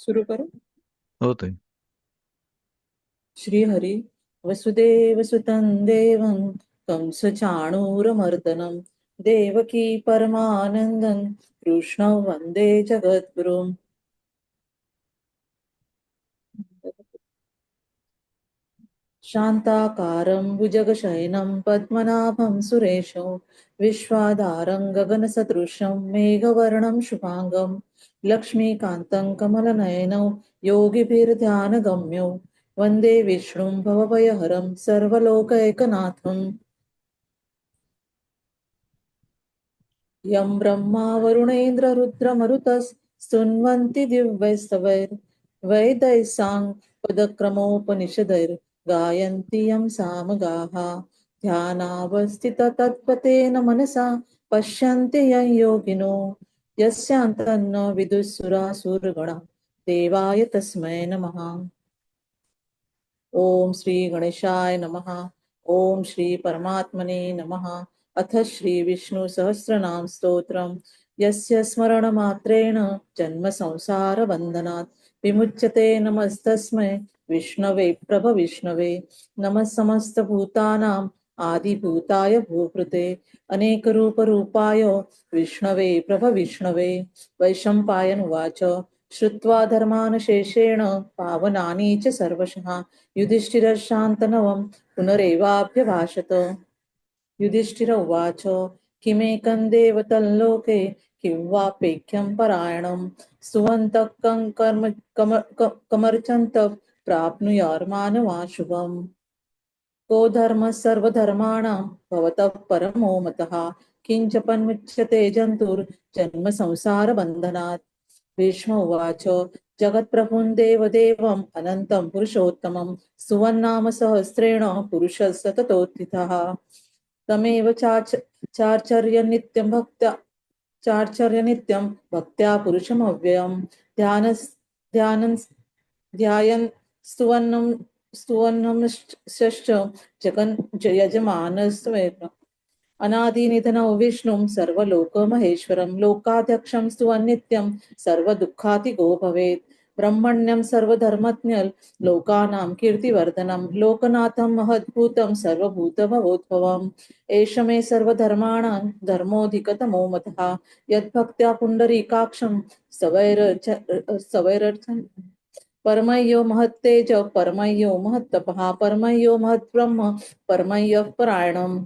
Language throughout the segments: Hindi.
सुरू करू? हो श्री हरी वसुदेव सुतं देवं कंस चाणूर चाणूरमर्दनं देवकी परमानन्दं कृष्ण वंदे जगद्गुरुं शान्ताकारं भुजगशयनं पद्मनाभं सुरेशं विश्वाधारं गगनसदृशं मेघवर्णं शुभाङ्गं लक्ष्मीकान्तं कमलनयनौ योगिभिर्ध्यानगम्यौ वंदे विष्णुं भवभयहरं सर्वलोकैकनाथम्। यं ब्रह्मा वरुणेन्द्ररुद्रमरुतस्तुन्वन्ति दिव्यस्तवैर् वैदैः साङ्गपदक्रमोपनिषदैर्गायन्ति यं सामगाः। ध्यानावस्थिततत्पतेन मनसा पश्यन्ति यं योगिनो। यस्यान्तन्न विदुःसुरासुरगणा। देवाय तस्मै नमः। ओम श्री गणेशाय नमः। ओम श्री परमात्मने नमः। अथ श्री विष्णु सहस्रनाम स्तोत्रम्। यस्य स्मरणमात्रेण जन्म संसार बन्धनात् विमुच्यते नमस्तस्मै विष्णवे प्रभ विष्णवे नमः समस्तभूतानाम् आदिभूताय भूभृते। अनेकरूपरूपाय विष्णवे प्रभ विष्णवे वैशम्पायन उवाच। श्रुत्वा धर्मानशेषेण पावनानि च सर्वशः। युधिष्ठिरशान्तनवं पुनरेवाभ्यभाषत। युधिष्ठिर उवाच। किमेकं देव तल्लोके किं वापेख्यं परायणं। स्तुवन्तः कं कर्म कमर्चन्तः प्राप्नुयार्मानवा शुभम् को धर्मः सर्वधर्माणां भवतः परमो मतः। किञ्चपन्मुच्यते जन्तुर्जन्म संसारबन्धनात् भीष्म उवाच, जगत्प्रभुं देवदेवम् अनन्तं पुरुषोत्तमं सुवन्नाम सहस्रेण पुरुषः सततोत्थितः। तमेव चाच, चार्चर्य नित्यं भक्त्या चार्चर्य नित्यं भक्त्या पुरुषमव्ययं ध्यान ध्यानं ध्यायन् स्तुवन्नं स्तुवन्नं षष्ठ जगन् यजमानस्त्वेन अनादिनिधनौ विष्णुं सर्वलोकमहेश्वरं, लोकाध्यक्षं स्तुवन्नित्यं सर्वदुःखातिगो भवेत्। ब्रह्मण्यं सर्वधर्मज्ञ, लोकानां कीर्तिवर्धनं, लोकनाथं महद्भूतं सर्वभूतभवोद्भवम् एष मे सर्वधर्माणां धर्मोऽधिकतमो मतः यद्भक्त्या पुण्डरीकाक्षं सवैर स्तवैरर्चन् परमय्यो महत्तेज परमय्यो महत्तपः परमय्यो महद्ब्रह्म परमय्यः परायणम्।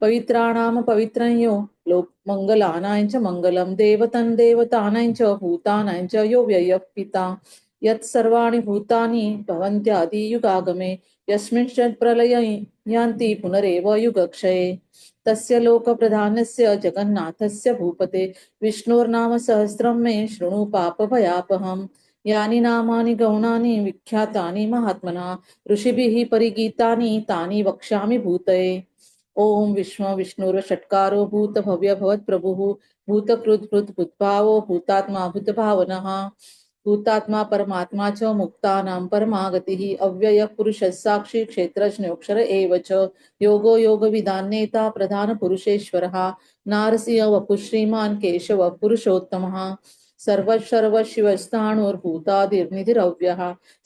पवित्राणां पवित्रयो लोक मङ्गलानां च मङ्गलं देवतं देवतानां च भूतानां यो व्ययः पिता। यत् सर्वाणि भूतानि भवन्त्यादियुगागमे यस्मिंश्चित् प्रलय यान्ति पुनरेव युगक्षये। तस्य लोकप्रधानस्य जगन्नाथस्य भूपते, विष्णोर्नाम सहस्रं मे शृणु पापभयापहम् यानि नामानि गौणानि, विख्यातानि महात्मना, ऋषिभिः परिगीतानि, तानि वक्ष्यामि भूतये। ओम विश्व विष्णुर षट्कारो भूत भव्य भवत प्रभु भूतकृत भूत भूतभावो भूतात्मा भूतभावनः भूतात्मा परमात्मा च मुक्तानां परमागतिः, अव्ययः पुरुषः साक्षी क्षेत्रज्ञोऽक्षर एव च। योगो योगविदान्नेता प्रधानपुरुषेश्वरः नारसिंह वपुः, श्रीमान् केशवः पुरुषोत्तमः। सर्वशर्वशिवस्ताणुर्भूतादिर्निधिरव्यः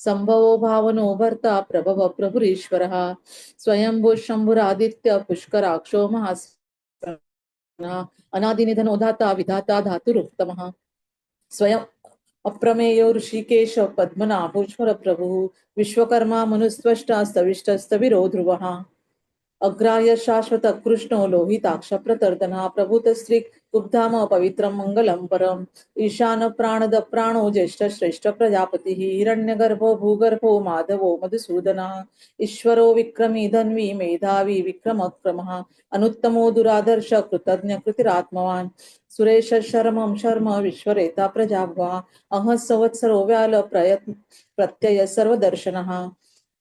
सम्भवो भावनो भर्ता प्रभव प्रभुरीश्वरः। स्वयंभू शंभुरादित्य पुष्कराक्षो महास अनादिनिधनो धाता विधाता धातुरुत्तमः स्वयं अप्रमेयो ऋषिकेश पद्मनाभोश्वर प्रभुः विश्वकर्मा मनुस्त्वष्टा स्तविष्टस्तविरो ध्रुवः अग्राह्य शाश्वत कृष्णो लोहिताक्ष प्रतर्दना प्रभुतस्त्री कुब्धाम पवित्रं मङ्गलं परम्। ईशान प्राणद प्राणो ज्येष्ठ श्रेष्ठ प्रजापतिः हिरण्यगर्भो भूगर्भो माधवो मधुसूदनः। ईश्वरो विक्रमी धन्वी मेधावी विक्रमक्रमः अनुत्तमो दुरादर्श कृतज्ञ कृतिरात्मवान्। सुरेश शर्मं शर्म विश्वरेता प्रजाभ्वा। अह संवत्सरो व्याल प्रयत्न प्रत्यय सर्वदर्शनः।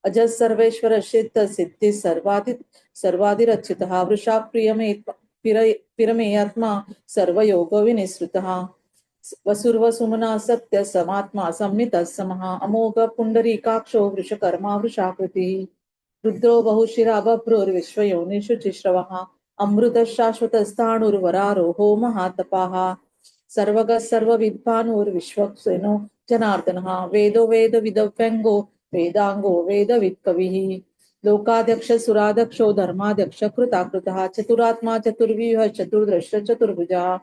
अजः सर्वेश्वर सिद्ध सिद्धि सर्वादि सर्वादिरच्युतः वृषा प्रियमे पिरमे आत्मा सर्वयोगो विनिसृतः। वसुर्वसुमना सत्य समात्मा संमितः समः। अमोघ पुण्डरीकाक्षो वृषकर्मा वृषाकृतिः। रुद्रो बहुशिरा बभ्रुर्विश्वयोनिषु चिश्रवः। अमृतः शाश्वतस्थाणुर्वरारोहो महातपाः। सर्वगः सर्वविद्वानोर्विश्वक्सेनो जनार्दनः। वेदो वेदविदव्यङ्गो वेदाङ्गो वेदवित्कविः। लोकाध्यक्ष, सुराध्यक्षो, धर्माध्यक्ष, कृताकृतः, चतुरात्मा, चतुर्व्यूह चतुर्दृश्य चतुर्भुजः।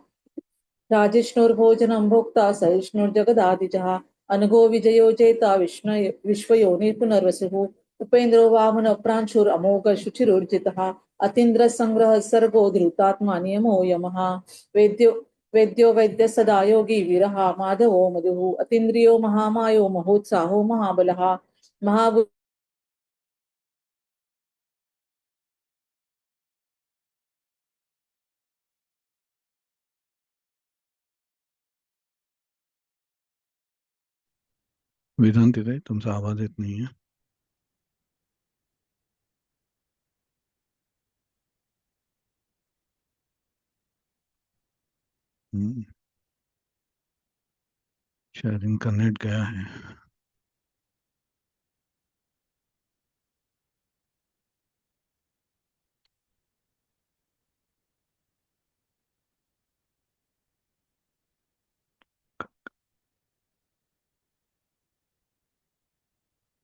राजिष्णुर्भोजनं भोक्ता सहिष्णुर्जगदादिजः। अनगो विजयो जेता विष्णु विश्वयोनिर्पुनर्वसुः उपेन्द्रो वामन प्रांशुरमोघ शुचिरुर्जितः। अतीन्द्र संग्रह, सर्गो, धृतात्मा, नियमो, यमः। वेद्यो वेद्यो वैद्य सदा, योगी वीरः माधवो, मधुः। अतीन्द्रियो, महामायो, महोत्साहो, महाबलः। महाबु वेदांति थे तुमसे आवाज़ इतनी है। हम्म, शायद इनका नेट गया है।